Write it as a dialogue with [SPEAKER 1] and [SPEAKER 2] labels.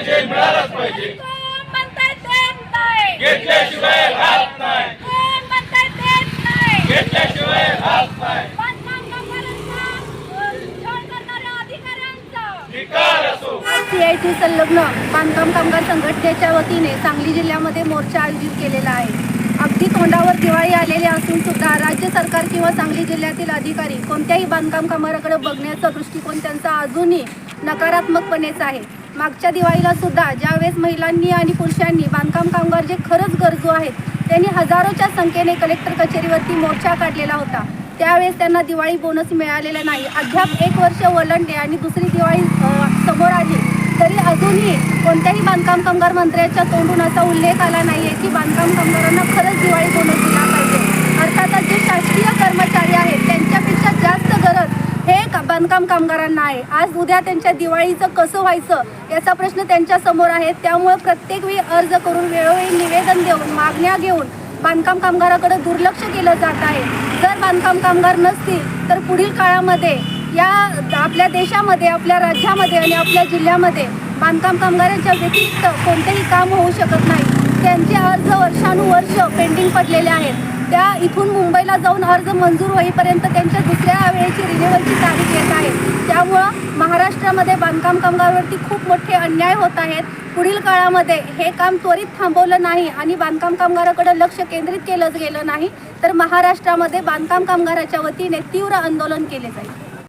[SPEAKER 1] पाहिजे मिळालाच पाहिजे. घेतल्याशिवाय राहत नाही. घेतल्याशिवाय राहत नाही.
[SPEAKER 2] सीआयटी संलग्न बांधकाम कामगार संघटनेच्या वतीने सांगली जिल्ह्यामध्ये मोर्चा आयोजित केलेला आहे. अगदी तोंडावर दिवाळी आलेली असून सुद्धा राज्य सरकार किंवा सांगली जिल्ह्यातील अधिकारी कोणत्याही बांधकाम कामगाराकडे बघण्याचा दृष्टिकोन त्यांचा अजूनही नकारात्मकपणेच आहे. मागच्या दिवाळीला सुद्धा ज्यावेळेस महिलांनी आणि पुरुषांनी बांधकाम कामगार जे खरंच गरजू आहेत त्यांनी हजारोच्या संख्येने कलेक्टर कचेरीवरती मोर्चा काढलेला होता. त्यावेळेस त्यांना दिवाळी बोनस मिळालेला नाही. अद्याप एक वर्ष वलंडे आणि दुसरी दिवाळी समोर आली तरी अजूनही कोणत्याही बांधकाम कामगार मंत्र्याच्या तोंडून असा उल्लेख आला नाही आहे की बांधकाम कामगारांना खरंच दिवाळी बोनस दिला पाहिजे अर्थातच जे शासकीय कर्मचारी आहेत त्यांच्यापेक्षा जास्त गरज हे का- बांधकाम कामगारांना आहे. आज उद्या त्यांच्या दिवाळीचं कसं व्हायचं याचा प्रश्न त्यांच्यासमोर आहे. त्यामुळे प्रत्येक वेळी अर्ज करून वेळोवेळी निवेदन देऊन मागण्या घेऊन बांधकाम कामगाराकडे दुर्लक्ष केलं जात आहे. जर बांधकाम कामगार नसतील तर पुढील काळामध्ये या आपल्या देशामध्ये आपल्या राज्यामध्ये आणि आपल्या जिल्ह्यामध्ये बांधकाम कामगारांच्या व्यतिरिक्त कोणतेही काम होऊ शकत नाही. त्यांचे अर्ज वर्षानुवर्ष पेंडिंग पडलेले आहेत. त्या इथून मुंबईला जाऊन अर्ज मंजूर होईपर्यंत त्यांच्या दुसऱ्या वेळेची रिन्युअलची तारीख येत आहे. त्यामुळं महाराष्ट्रामध्ये बांधकाम कामगारावरती खूप मोठे अन्याय होत आहेत. पुढील काळामध्ये हे काम त्वरित थांबवलं नाही आणि बांधकाम कामगाराकडे लक्ष केंद्रित केलं गेलं नाही तर महाराष्ट्रामध्ये बांधकाम कामगाराच्या वतीने तीव्र आंदोलन केले जाईल.